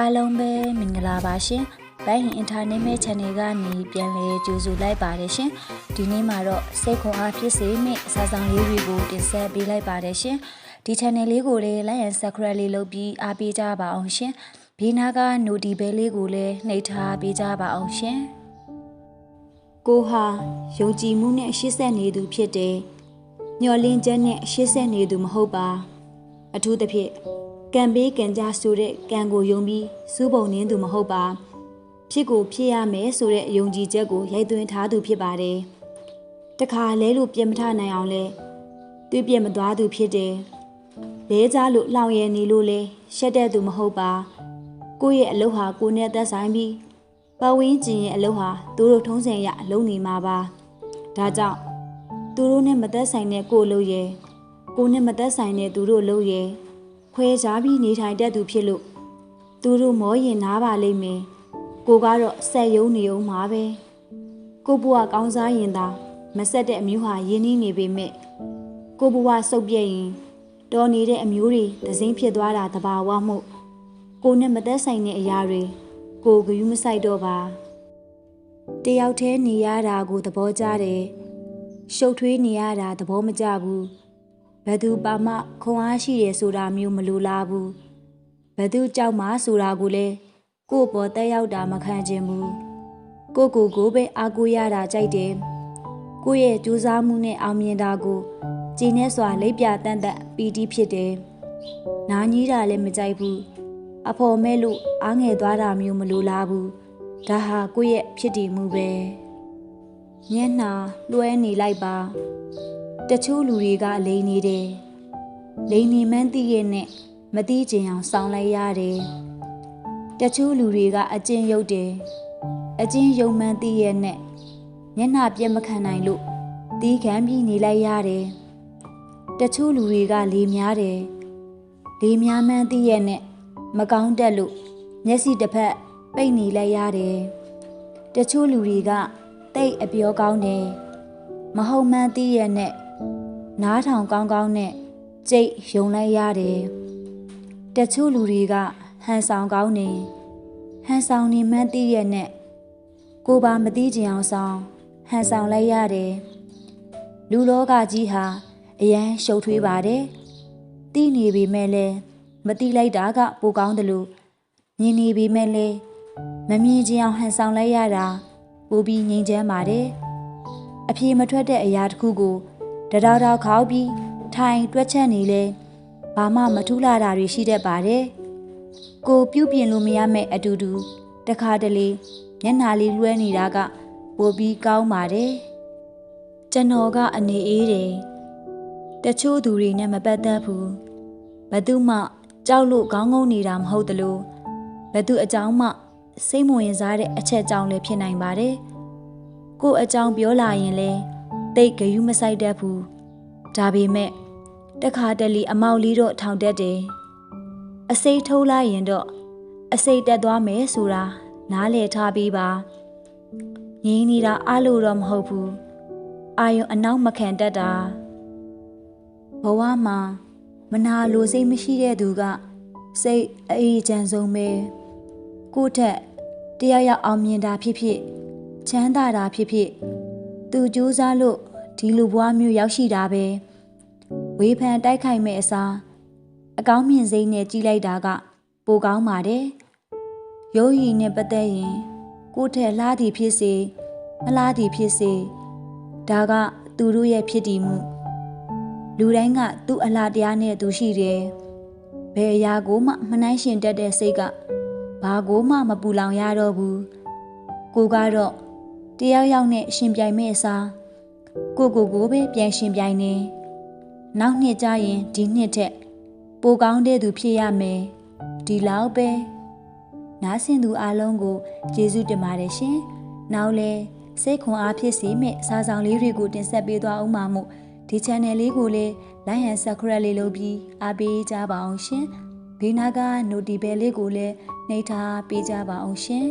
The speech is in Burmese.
အားလုံးပဲမင်္ဂလာပါရှင်။ဘိုင်းအင်တာနက်မဲ့ channel ကနေပြန်လည်ကြိုဆိုလိုက်ပါတယ်ရှင်။ဒီနေ့မှာတော့စိတ်ခွန်အားဖြစ်စေမယ့်စာဆောင်လေးတွေကိုတင်ဆက်ပေးလိုက်ပါတယ်ရှင်။ဒီ channel လေးကိုလည်း like and subscribe လေးလုပ်ပြီးအားပေးကြပါအောင်ရှင်။ဘေးနားက notification ဘဲလေးကိုလည်းနှိပ်ထားပေးကြပါအောင်ရှင်။ကိုဟာယုံကြည်မှုနဲ့ရှေ့ဆက်နေသူဖြစ်တယ်။မျော်လင့်ချက်နဲ့ရှေ့ဆက်နေသူမဟုတ်ပါ။အထူးသဖြင့် ကံပေးကံကြဆိုတဲ့ကံကိုယုံပြီးစူးပုံနင်းသူမဟုတ်ပါဖြစ်ကိုဖြစ်ရမယ်ဆိုတဲ့ယုံကြည်ချက်ကိုရိုက်သွင်းထားသူဖြစ်ပါတယ်တခါလဲလို့ပြင်မထနိုင်အောင်လဲတွေးပြမသွားသူဖြစ်တယ်လဲကြလို့လောင်ရည်နေလို့လဲရှက်တဲ့သူမဟုတ်ပါကိုယ့်ရဲ့အလုပ်ဟာကိုယ်နဲ့သက်ဆိုင်ပြီးပဝင်းကျင်ရဲ့အလုပ်ဟာသူတို့ထုံးစံရအလုပ်နေမှာပါဒါကြောင့်သူတို့နဲ့မသက်ဆိုင်တဲ့ကိုယ်လုပ်ရဲ့ကိုယ်နဲ့မသက်ဆိုင်တဲ့သူတို့လုပ်ရဲ့ ခွဲခြားပြီးနေထိုင်တတ်သူဖြစ်လို့သူတို့မောရင်နားပါလိမ့်မယ်ကိုကတော့ဆက်ယုံနေအောင်မှာပဲကိုဘွားကောင်းစားရင်သာမဆက်တဲ့အမျိုးဟာရင်းနှီးနေပေမဲ့ကိုဘွားစုပ်ပြက်ရင်တော်နေတဲ့အမျိုးတွေသစင်းဖြစ်သွားတာတဘာဝမှုကိုနဲ့မသက်ဆိုင်တဲ့အရာတွေကိုဂယူးမဆိုင်တော့ပါတယောက်တည်းနေရတာကိုသဘောကျတယ်ရှုပ်ထွေးနေရတာသဘောမကျဘူး ဘယ်သူပါမှခွန်အားရှိတယ်ဆိုတာမျိုးမလိုလားဘူးဘယ်သူကြောက်မှဆိုတာကိုလည်းကို့ပေါ်တက်ရောက်တာမခံခြင်းဘူးကိုကိုကိုပဲအားကိုးရတာကြိုက်တယ်ကိုယ့်ရဲ့ကြိုးစားမှုနဲ့အောင်မြင်တာကိုကြည်နဲ့စွာလိပ်ပြတန့်တန့်ပီတိဖြစ်တယ်နားကြီးတာလည်းမကြိုက်ဘူးအဖော်မဲ့လို့အားငယ်သွားတာမျိုးမလိုလားဘူးဒါဟာကိုယ့်ရဲ့ဖြစ်တည်မှုပဲမျက်နှာလွှဲနေလိုက်ပါ တချို့လူတွေကလိန်နေတယ်လိန်နေမှန်းသိရဲ့နဲ့မသိချင်အောင်စောင်းလိုက်ရတယ်တချို့လူတွေကအကျဉ်းရုပ်တယ်အကျဉ်းယုံမှန်းသိရဲ့နဲ့မျက်နှာပြက်မခံနိုင်လို့တီးခံပြီးနေလိုက်ရတယ်တချို့လူတွေကလေများတယ်လေများမှန်းသိရဲ့နဲ့မကောင်းတက်လို့မျက်စိတစ်ဖက်ပိတ်နေလိုက်ရတယ်တချို့လူတွေကတိတ်အပြောကောင်းတယ်မဟုတ်မှန်းသိရဲ့နဲ့ နားထောင်ကောင်းကောင်းနဲ့ကြိတ်ယုံလိုက်ရတယ်တချို့လူတွေကဟန်ဆောင်ကောင်းနေဟန်ဆောင်နေမှန်းသိရဲ့နဲ့ကိုပါမသိကြအောင်ဆောင်ဟန်ဆောင်လိုက်ရတယ်လူလောကကြီးဟာအရန်ရှုပ်ထွေးပါတယ်သိနေပေမဲ့လည်းမသိလိုက်တာကပိုကောင်းတယ်လို့မြင်နေပေမဲ့လည်းမမြင်ကြအောင်ဟန်ဆောင်လိုက်ရတာပိုပြီးငြိမ်ချမ်းပါတယ်အပြေမထွက်တဲ့အရာတစ်ခုကို တတော်တော်ခေါက်ပြီးထိုင်တွက်ချက်နေလဲဘာမှမထူးလာတာတွေရှိတတ်ပါတယ်။ကိုပြုတ်ပြင်လို့မရမဲ့အတူတူတခါတလေမျက်နှာလေးလွှဲနေတာကပိုပြီးကောင်းပါတယ်။ကျွန်တော်ကအနေအေးတယ်။တချို့သူတွေနဲ့မပတ်သက်ဘူး။ဘသူမှကြောက်လို့ခေါင်းငုံနေတာမဟုတ်တလို့ဘသူအကြောင်းမှစိတ်မဝင်စားတဲ့အချက်ကြောင့်လည်းဖြစ်နိုင်ပါတယ်။ကို့အကြောင်းပြောလာရင်လည်း တိတ်ဂယုမဆိုင်တတ်ဘူးဒါပေမဲ့တခါတလေအမောက်လေးတော့ထောင်တတ်တယ်အစိတ်ထိုးလိုက်ရင်တော့အစိတ်တက်သွားမယ်ဆိုတာနားလည်ထားပြီးပါငင်းနေတာအလိုတော့မဟုတ်ဘူးအာယုံအနောက်မခံတတ်တာဘဝမှာမနာလိုစိတ်မရှိတဲ့သူက စိတ်အေးချမ်းဆုံးပဲကိုယ့်ထက်တရားရောက်အောင်မြင်တာဖြစ်ဖြစ်ချမ်းသာတာဖြစ်ဖြစ် သူကြိုးစားလို့ဒီလူဘွားမျိုးရောက်ရှိတာပဲဝေဖန်တိုက်ခိုက်မဲ့အစားအကောင်းမြင်စိမ့်နဲ့ကြီးလိုက်တာက ပိုကောင်းပါတယ်ရုပ်ရည်နဲ့ပတ်သက်ရင် ကိုယ့်ထက်လှသည်ဖြစ်စေမလှသည်ဖြစ်စေဒါကသူတို့ရဲ့ဖြစ်တည်မှုလူတိုင်းကသူ့အလားတရားနဲ့သူရှိတယ်ဘယ်အရာကိုမှမနှိုင်းရှင်တတ်တဲ့စိတ်ကဘာကိုမှမပူလောင်ရတော့ဘူးကိုကတော့ တယောက်ယောက်နဲ့ရှင်ပြိုင်မဲ့အစားကိုကိုကိုပဲပြန်ရှင်ပြိုင်နေနောက်နှစ်ကျရင်ဒီနှစ်ထက်ပိုကောင်းတဲ့သူဖြစ်ရမယ်ဒီလောက်ပဲနားဆင်သူအားလုံးကိုကျေးဇူးတင်ပါတယ်ရှင်နောက်လဲစိတ်ခွန်အားဖြစ်စေမဲ့စာဆောင်လေးတွေကိုတင်ဆက်ပေးသွားအောင်ပါမို့ဒီ channel လေးကိုလည်း like and subscribe လေးလုပ်ပြီးအားပေးကြပါအောင်ရှင်ဘေးနားက notification လေးကိုလည်းနှိပ်ထားပေးကြပါအောင်ရှင်